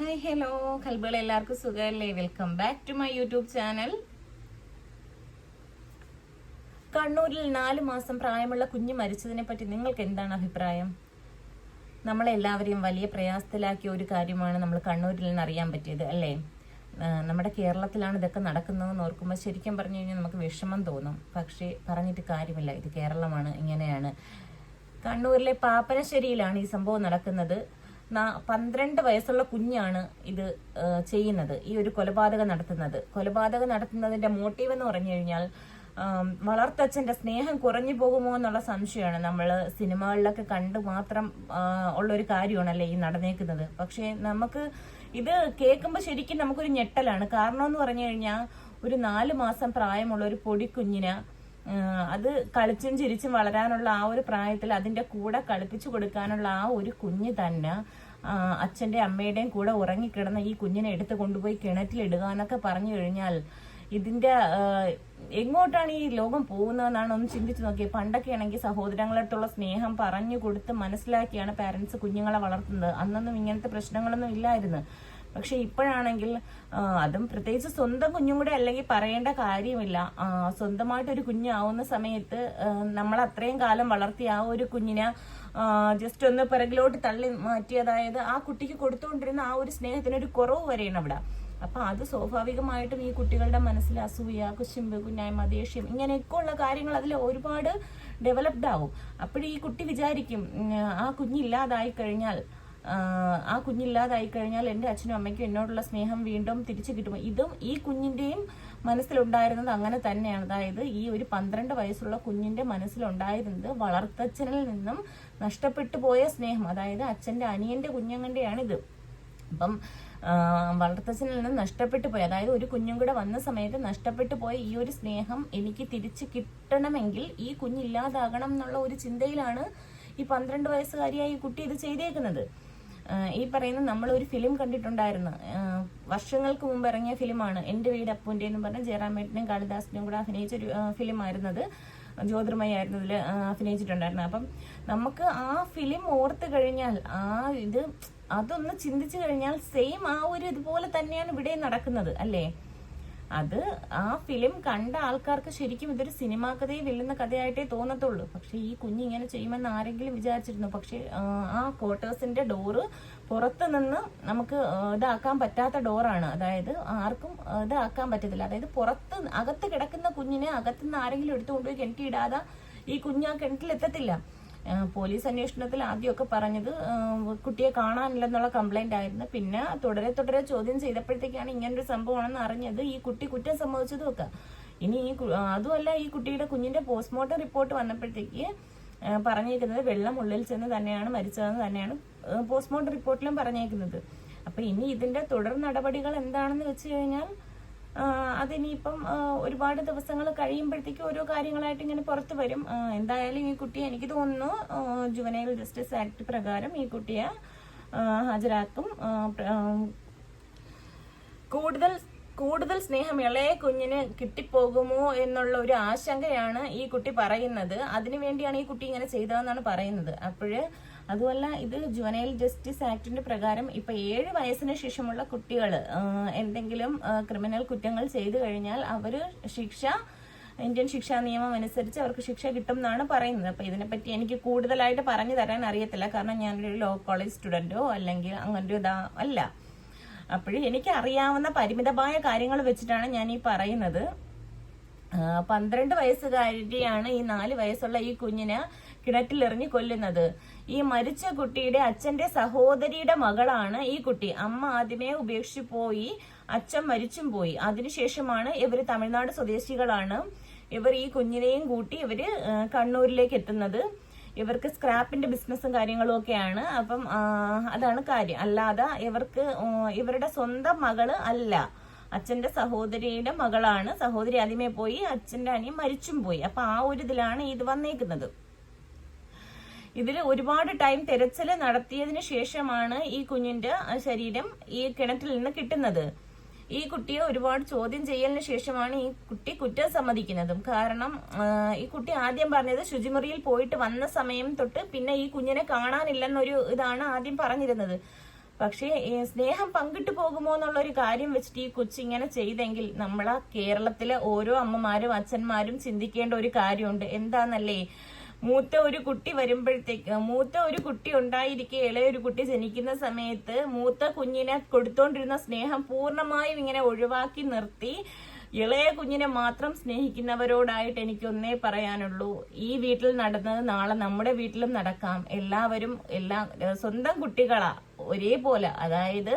Hi hello കൽബുകൾ എല്ലാവർക്കും സുഖമല്ലേ? Welcome back to my YouTube channel കണ്ണൂരിൽ നാല് മാസം പ്രായമുള്ള കുഞ്ഞ് മരിച്ചതിനെ പറ്റി നിങ്ങൾക്ക് എന്താണ് അഭിപ്രായം? നമ്മളെല്ലാവരെയും വലിയ പ്രയാസത്തിലാക്കിയ ഒരു കാര്യമാണ് നമ്മൾ കണ്ണൂരിൽ നിന്ന് അറിയാൻ പറ്റിയത് അല്ലേ? നമ്മുടെ കേരളത്തിലാണ് ഇതൊക്കെ നടക്കുന്നതെന്ന് ഓർക്കുമ്പോൾ ശരിക്കും പറഞ്ഞു കഴിഞ്ഞാൽ നമുക്ക് വിഷമം തോന്നും. പക്ഷേ പറഞ്ഞിട്ട് കാര്യമില്ല. ഇത് കേരളമാണ് ഇങ്ങനെയാണ്. കണ്ണൂരിലെ പാപ്പനശ്ശേരിയിലാണ് ഈ സംഭവം നടക്കുന്നത്. പന്ത്രണ്ട് വയസ്സുള്ള കുഞ്ഞാണ് ഇത് ചെയ്യുന്നത് ഈ ഒരു കൊലപാതകം നടത്തുന്നത്. കൊലപാതകം നടത്തുന്നതിന്റെ മോട്ടീവ് എന്ന് പറഞ്ഞു കഴിഞ്ഞാൽ വളർത്തച്ഛന്റെ സ്നേഹം കുറഞ്ഞു പോകുമോ എന്നുള്ള സംശയമാണ്. നമ്മൾ സിനിമകളിലൊക്കെ കണ്ട് മാത്രം ഉള്ള ഉള്ളൊരു കാര്യമാണല്ലേ ഈ നടന്നേക്കുന്നത്. പക്ഷേ നമുക്ക് ഇത് കേൾക്കുമ്പോൾ ശരിക്കും നമുക്കൊരു ഞെട്ടലാണ്. കാരണം എന്ന് പറഞ്ഞു കഴിഞ്ഞാൽ ഒരു നാല് മാസം പ്രായമുള്ള ഒരു പൊടിക്കുഞ്ഞിന് അത് കളിച്ചും ചിരിച്ചും വളരാനുള്ള ആ ഒരു പ്രായത്തിൽ അതിന്റെ കൂടെ കളിപ്പിച്ചു കൊടുക്കാനുള്ള ആ ഒരു കുഞ്ഞ് തന്നെ അച്ഛന്റെ അമ്മയുടെയും കൂടെ ഉറങ്ങിക്കിടന്ന ഈ കുഞ്ഞിനെ എടുത്ത് കൊണ്ടുപോയി കിണറ്റിലിടുക എന്നൊക്കെ പറഞ്ഞു കഴിഞ്ഞാൽ ഇതിന്റെ എങ്ങോട്ടാണ് ഈ ലോകം പോകുന്നതെന്നാണ് ഒന്ന് ചിന്തിച്ചു നോക്കിയത് പണ്ടൊക്കെ ആണെങ്കിൽ സഹോദരങ്ങളടുത്തുള്ള സ്നേഹം പറഞ്ഞു കൊടുത്ത് മനസ്സിലാക്കിയാണ് പാരന്റ്സ് കുഞ്ഞുങ്ങളെ വളർത്തുന്നത്. അന്നൊന്നും ഇങ്ങനത്തെ പ്രശ്നങ്ങളൊന്നും ഇല്ലായിരുന്നു. പക്ഷെ ഇപ്പോഴാണെങ്കിൽ അതും പ്രത്യേകിച്ച് സ്വന്തം കുഞ്ഞും കൂടെ അല്ലെങ്കിൽ പറയേണ്ട കാര്യമില്ല. സ്വന്തമായിട്ട് ഒരു കുഞ്ഞാവുന്ന സമയത്ത് നമ്മൾ അത്രയും കാലം വളർത്തി ആ ഒരു കുഞ്ഞിനെ ജസ്റ്റ് ഒന്ന് പിറകിലോട്ട് തള്ളി മാറ്റി അതായത് ആ കുട്ടിക്ക് കൊടുത്തുകൊണ്ടിരുന്ന ആ ഒരു സ്നേഹത്തിന് ഒരു കുറവ് വരെയാണ് അവിടെ. അപ്പൊ അത് സ്വാഭാവികമായിട്ടും ഈ കുട്ടികളുടെ മനസ്സിൽ അസൂയ കുശുമ്പ് കുഞ്ഞായ്മ ദേഷ്യം ഇങ്ങനെയൊക്കെ ഉള്ള കാര്യങ്ങൾ അതിൽ ഒരുപാട് ഡെവലപ്ഡ് ആവും. അപ്പോഴീ കുട്ടി വിചാരിക്കും ആ കുഞ്ഞില്ലാതായി കഴിഞ്ഞാൽ ആ കുഞ്ഞില്ലാതായി കഴിഞ്ഞാൽ എന്റെ അച്ഛനും അമ്മയ്ക്കും എന്നോടുള്ള സ്നേഹം വീണ്ടും തിരിച്ചു കിട്ടും. ഇതും ഈ കുഞ്ഞിന്റെയും മനസ്സിലുണ്ടായിരുന്നത് അങ്ങനെ തന്നെയാണ്. അതായത് ഈ ഒരു പന്ത്രണ്ട് വയസ്സുള്ള കുഞ്ഞിന്റെ മനസ്സിലുണ്ടായിരുന്നത് വളർത്തച്ഛനിൽ നിന്നും നഷ്ടപ്പെട്ടു പോയ സ്നേഹം. അതായത് അച്ഛന്റെ അനിയന്റെ കുഞ്ഞങ്ങന്റെയാണ് ഇത് അപ്പം വളർത്തച്ഛനിൽ നിന്ന് നഷ്ടപ്പെട്ടു പോയി. അതായത് ഒരു കുഞ്ഞും കൂടെ വന്ന സമയത്ത് നഷ്ടപ്പെട്ടു പോയ ഈ ഒരു സ്നേഹം എനിക്ക് തിരിച്ചു കിട്ടണമെങ്കിൽ ഈ കുഞ്ഞില്ലാതാകണം എന്നുള്ള ഒരു ചിന്തയിലാണ് ഈ പന്ത്രണ്ട് വയസ്സുകാരിയായ ഈ കുട്ടി ഇത് ചെയ്തേക്കുന്നത്. ഈ പറയുന്ന ഒരു ഫിലിം കണ്ടിട്ടുണ്ടായിരുന്നു. വർഷങ്ങൾക്ക് മുമ്പ് ഇറങ്ങിയ ഫിലിമാണ് എന്റെ വീട് അപ്പൂന്റെ എന്ന് പറഞ്ഞ ജയറാമേട്ടനും കാളിദാസിനും കൂടെ അഭിനയിച്ച ഒരു ഫിലിമായിരുന്നത് ജ്യോതിർമയ ആയിരുന്നു ഇതിൽ അഭിനയിച്ചിട്ടുണ്ടായിരുന്നു. അപ്പം നമുക്ക് ആ ഫിലിം ഓർത്ത് കഴിഞ്ഞാൽ ആ ഇത് അതൊന്ന് ചിന്തിച്ചു കഴിഞ്ഞാൽ സെയിം ആ ഒരു ഇതുപോലെ തന്നെയാണ് ഇവിടെ നടക്കുന്നത് അല്ലേ? അത് ആ ഫിലിം കണ്ട ആൾക്കാർക്ക് ശരിക്കും ഇതൊരു സിനിമാ കഥയെ വെല്ലുന്ന കഥയായിട്ടേ തോന്നത്തുള്ളൂ. പക്ഷെ ഈ കുഞ്ഞ് ഇങ്ങനെ ചെയ്യുമെന്ന് ആരെങ്കിലും വിചാരിച്ചിരുന്നു. പക്ഷെ ആ, ക്വാർട്ടേഴ്സിന്റെ ഡോറ് പുറത്ത് നിന്ന് നമുക്ക് ഇതാക്കാൻ പറ്റാത്ത ഡോറാണ് അതായത് ആർക്കും ഇതാക്കാൻ പറ്റത്തില്ല. അതായത് പുറത്ത് അകത്ത് കിടക്കുന്ന കുഞ്ഞിനെ അകത്തുനിന്ന് ആരെങ്കിലും എടുത്തുകൊണ്ടുപോയി കിണറ്റിയിടാതെ ഈ കുഞ്ഞ് ആ കിണറ്റിലെത്തത്തില്ല. പോലീസ് അന്വേഷണത്തിൽ ആദ്യമൊക്കെ പറഞ്ഞത് കുട്ടിയെ കാണാനില്ലെന്നുള്ള കംപ്ലൈന്റ് ആയിരുന്നു. പിന്നെ തുടരെ തുടരെ ചോദ്യം ചെയ്തപ്പോഴത്തേക്കാണ് ഇങ്ങനൊരു സംഭവമാണെന്ന് അറിഞ്ഞത്. ഈ കുട്ടി കുറ്റം സംഭവിച്ചതും ഒക്കെ. ഇനി ഈ അതുമല്ല ഈ കുട്ടിയുടെ കുഞ്ഞിന്റെ പോസ്റ്റ്മോർട്ടം റിപ്പോർട്ട് വന്നപ്പോഴത്തേക്ക് പറഞ്ഞിരിക്കുന്നത് വെള്ളം ഉള്ളിൽ ചെന്ന് തന്നെയാണ് മരിച്ചതെന്ന് തന്നെയാണ് പോസ്റ്റ്മോർട്ടം റിപ്പോർട്ടിലും പറഞ്ഞേക്കുന്നത്. അപ്പൊ ഇനി ഇതിന്റെ തുടർ നടപടികൾ എന്താണെന്ന് വെച്ച് കഴിഞ്ഞാൽ അതിനിയിപ്പം ഒരുപാട് ദിവസങ്ങൾ കഴിയുമ്പോഴത്തേക്കും ഓരോ കാര്യങ്ങളായിട്ട് ഇങ്ങനെ പുറത്ത് വരും. എന്തായാലും ഈ കുട്ടിയെ എനിക്ക് തോന്നുന്നു ജുവനൈൽ ജസ്റ്റിസ് ആക്ട് പ്രകാരം ഈ കുട്ടിയെ ഹാജരാക്കും. കൂടുതൽ കൂടുതൽ സ്നേഹം ഇളയ കുഞ്ഞിന് കിട്ടിപ്പോകുമോ എന്നുള്ള ഒരു ആശങ്കയാണ് ഈ കുട്ടി പറയുന്നത്. അതിനു വേണ്ടിയാണ് ഈ കുട്ടി ഇങ്ങനെ ചെയ്തതെന്നാണ് പറയുന്നത്. അപ്പോഴ് അതുമല്ല ഇത് ജുവനൈൽ ജസ്റ്റിസ് ആക്ടിന്റെ പ്രകാരം ഇപ്പൊ ഏഴ് വയസ്സിന് ശേഷമുള്ള കുട്ടികൾ എന്തെങ്കിലും ക്രിമിനൽ കുറ്റങ്ങൾ ചെയ്തു കഴിഞ്ഞാൽ അവർ ശിക്ഷ ഇന്ത്യൻ ശിക്ഷാ നിയമം അനുസരിച്ച് അവർക്ക് ശിക്ഷ കിട്ടും എന്നാണ് പറയുന്നത്. അപ്പൊ ഇതിനെപ്പറ്റി എനിക്ക് കൂടുതലായിട്ട് പറഞ്ഞു തരാൻ അറിയത്തില്ല. കാരണം ഞാനൊരു ലോ കോളേജ് സ്റ്റുഡന്റോ അല്ലെങ്കിൽ അങ്ങനൊരു ഇതാ അല്ല. അപ്പോഴും എനിക്ക് അറിയാവുന്ന പരിമിതമായ കാര്യങ്ങൾ വെച്ചിട്ടാണ് ഞാൻ ഈ പറയുന്നത്. പന്ത്രണ്ട് വയസ്സുകാരിയാണ് ഈ നാല് വയസ്സുള്ള ഈ കുഞ്ഞിനെ കിണറ്റിലെറിഞ്ഞ് കൊല്ലുന്നത്. ഈ മരിച്ച കുട്ടിയുടെ അച്ഛന്റെ സഹോദരിയുടെ മകളാണ് ഈ കുട്ടി. അമ്മ ആദ്യമേ ഉപേക്ഷിച്ചു പോയി അച്ഛൻ മരിച്ചും പോയി. അതിനുശേഷമാണ് ഇവർ തമിഴ്നാട് സ്വദേശികളാണ്. ഇവർ ഈ കുഞ്ഞിനെയും കൂട്ടി ഇവർ കണ്ണൂരിലേക്ക് എത്തുന്നത്. ഇവർക്ക് സ്ക്രാപ്പിന്റെ ബിസിനസ്സും കാര്യങ്ങളും ഒക്കെയാണ്. അപ്പം അതാണ് കാര്യം. അല്ലാതെ ഇവർക്ക് ഇവരുടെ സ്വന്തം മകൾ അല്ല. അച്ഛന്റെ സഹോദരിയുടെ മകളാണ്. സഹോദരി ആദ്യമേ പോയി അച്ഛന്റെ അനിയൻ മരിച്ചും പോയി. അപ്പൊ ആ ഒരു ഇതിലാണ് ഇത് വന്നേക്കുന്നത്. ഇതിൽ ഒരുപാട് ടൈം തെരച്ചിൽ നടത്തിയതിന് ശേഷമാണ് ഈ കുഞ്ഞിന്റെ ശരീരം ഈ കിണറ്റിൽ നിന്ന് കിട്ടുന്നത്. ഈ കുട്ടിയെ ഒരുപാട് ചോദ്യം ചെയ്യലിന് ശേഷമാണ് ഈ കുട്ടി കുറ്റം സമ്മതിക്കുന്നതും. കാരണം ഈ കുട്ടി ആദ്യം പറഞ്ഞത് ശുചിമുറിയിൽ പോയിട്ട് വന്ന സമയം തൊട്ട് പിന്നെ ഈ കുഞ്ഞിനെ കാണാനില്ലെന്നൊരു ഇതാണ് ആദ്യം പറഞ്ഞിരുന്നത്. പക്ഷേ സ്നേഹം പങ്കിട്ടു പോകുമോ എന്നുള്ള ഒരു കാര്യം വെച്ചിട്ട് ഈ കൊച്ചിങ്ങനെ ചെയ്തെങ്കിൽ നമ്മളെ കേരളത്തിലെ ഓരോ അമ്മമാരും അച്ഛന്മാരും ചിന്തിക്കേണ്ട ഒരു കാര്യമുണ്ട്. എന്താന്നല്ലേ? മൂത്ത ഒരു കുട്ടി വരുമ്പോഴത്തേക്ക് മൂത്ത ഒരു കുട്ടി ഉണ്ടായിരിക്കെ ഇളയൊരു കുട്ടി ജനിക്കുന്ന സമയത്ത് മൂത്ത കുഞ്ഞിനെ കൊടുത്തോണ്ടിരുന്ന സ്നേഹം പൂർണമായും ഇങ്ങനെ ഒഴിവാക്കി നിർത്തി ഇളയ കുഞ്ഞിനെ മാത്രം സ്നേഹിക്കുന്നവരോടായിട്ട് എനിക്ക് ഒന്നേ പറയാനുള്ളൂ. ഈ വീട്ടിൽ നടന്നത് നാളെ നമ്മുടെ വീട്ടിലും നടക്കാം. എല്ലാവരും എല്ലാ സ്വന്തം കുട്ടികളാ ഒരേപോലെ. അതായത്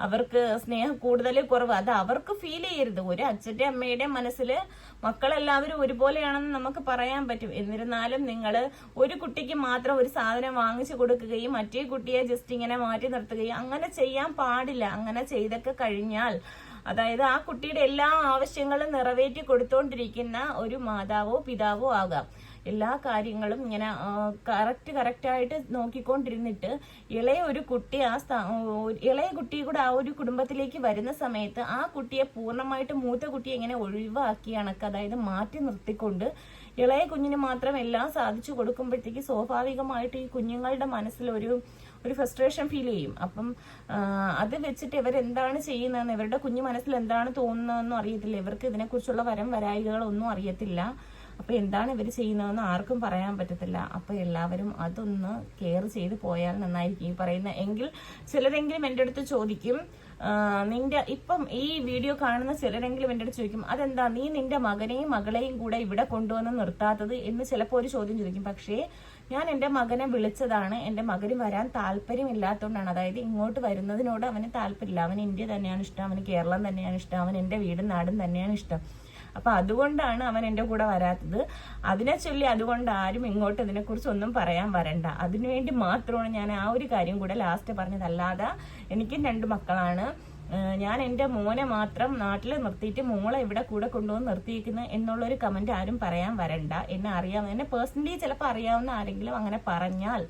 അവർക്ക് സ്നേഹം കൂടുതൽ കുറവ്. അത് അവർക്ക് ഫീൽ ചെയ്യരുത്. ഒരു അച്ഛന്റെ അമ്മയുടെ മനസ്സിൽ മക്കളെല്ലാവരും ഒരുപോലെയാണെന്ന് നമുക്ക് പറയാൻ പറ്റും. എന്നിരുന്നാലും നിങ്ങൾ ഒരു കുട്ടിക്ക് മാത്രം ഒരു സാധനം വാങ്ങിച്ചു കൊടുക്കുകയും മറ്റേ കുട്ടിയെ ജസ്റ്റ് ഇങ്ങനെ മാറ്റി നിർത്തുകയും അങ്ങനെ ചെയ്യാൻ പാടില്ല. അങ്ങനെ ചെയ്തൊക്കെ കഴിഞ്ഞാൽ അതായത് ആ കുട്ടിയുടെ എല്ലാ ആവശ്യങ്ങളും നിറവേറ്റി കൊടുത്തോണ്ടിരിക്കുന്ന ഒരു മാതാവോ പിതാവോ ആകാം. എല്ലാ കാര്യങ്ങളും ഇങ്ങനെ കറക്റ്റ് കറക്റ്റായിട്ട് നോക്കിക്കൊണ്ടിരുന്നിട്ട് ഇളയ ഒരു കുട്ടി ആ ഇളയ കുട്ടി കൂടെ ആ ഒരു കുടുംബത്തിലേക്ക് വരുന്ന സമയത്ത് ആ കുട്ടിയെ പൂർണമായിട്ട് മൂത്ത കുട്ടിയെ ഇങ്ങനെ ഒഴിവാക്കി കണക്ക് അതായത് മാറ്റി നിർത്തിക്കൊണ്ട് ഇളയ കുഞ്ഞിന് മാത്രം എല്ലാം സാധിച്ചു കൊടുക്കുമ്പോഴത്തേക്ക് സ്വാഭാവികമായിട്ട് ഈ കുഞ്ഞുങ്ങളുടെ മനസ്സിലൊരു ഒരു ഫ്രസ്ട്രേഷൻ ഫീൽ ചെയ്യും. അപ്പം അത് വെച്ചിട്ട് ഇവരെന്താണ് ചെയ്യുന്നതെന്ന് ഇവരുടെ കുഞ്ഞു മനസ്സിൽ എന്താണ് തോന്നുന്നതെന്നും അറിയത്തില്ല. ഇവർക്ക് ഇതിനെക്കുറിച്ചുള്ള വരം വരായികളൊന്നും അറിയത്തില്ല. അപ്പൊ എന്താണ് ഇവർ ചെയ്യുന്നതെന്ന് ആർക്കും പറയാൻ പറ്റത്തില്ല. അപ്പൊ എല്ലാവരും അതൊന്ന് കെയർ ചെയ്ത് പോയാൽ നന്നായിരിക്കും ഈ പറയുന്ന എങ്കിൽ ചിലരെങ്കിലും എന്റെ അടുത്ത് ചോദിക്കും നിന്റെ ഇപ്പം ഈ വീഡിയോ കാണുന്ന ചിലരെങ്കിലും എന്റെ അടുത്ത് ചോദിക്കും അതെന്താ നീ നിന്റെ മകനെയും മകളെയും കൂടെ ഇവിടെ കൊണ്ടുവന്ന് നിർത്താത്തത്? എന്ന് ചിലപ്പോൾ ഒരു ചോദ്യം ചോദിക്കും. പക്ഷേ ഞാൻ എന്റെ മകനെ വിളിച്ചതാണ്. എന്റെ മകന് വരാൻ താല്പര്യമില്ലാത്തതുകൊണ്ടാണ് അതായത് ഇങ്ങോട്ട് വരുന്നതിനോട് അവന് താല്പര്യമില്ല. അവന് ഇന്ത്യ തന്നെയാണ് ഇഷ്ടം. അവന് കേരളം തന്നെയാണ് ഇഷ്ടം. അവൻ എന്റെ വീടും നാടും തന്നെയാണ് ഇഷ്ടം. അപ്പൊ അതുകൊണ്ടാണ് അവൻ എന്റെ കൂടെ വരാത്തത്. അതിനെ ചൊല്ലി അതുകൊണ്ട് ആരും ഇങ്ങോട്ട് ഇതിനെക്കുറിച്ച് ഒന്നും പറയാൻ വരണ്ട. അതിനുവേണ്ടി മാത്രമാണ് ഞാൻ ആ ഒരു കാര്യം കൂടെ ലാസ്റ്റ് പറഞ്ഞതല്ലാതെ എനിക്കും രണ്ട് മക്കളാണ്. ഞാൻ എന്റെ മോനെ മാത്രം നാട്ടിൽ നിർത്തിയിട്ട് മോളെ ഇവിടെ കൂടെ കൊണ്ടുവന്ന് നിർത്തിയിരിക്കുന്നു എന്നുള്ളൊരു കമന്റ് ആരും പറയാൻ വരണ്ട. എന്നെ അറിയാവുന്ന എന്നെ പേഴ്സണലി ചിലപ്പോൾ അറിയാവുന്ന ആരെങ്കിലും അങ്ങനെ പറഞ്ഞാൽ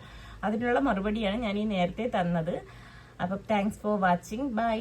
അതിനുള്ള മറുപടിയാണ് ഞാൻ ഈ നേരത്തെ തന്നത്. അപ്പം താങ്ക്സ് ഫോർ വാച്ചിങ് ബൈ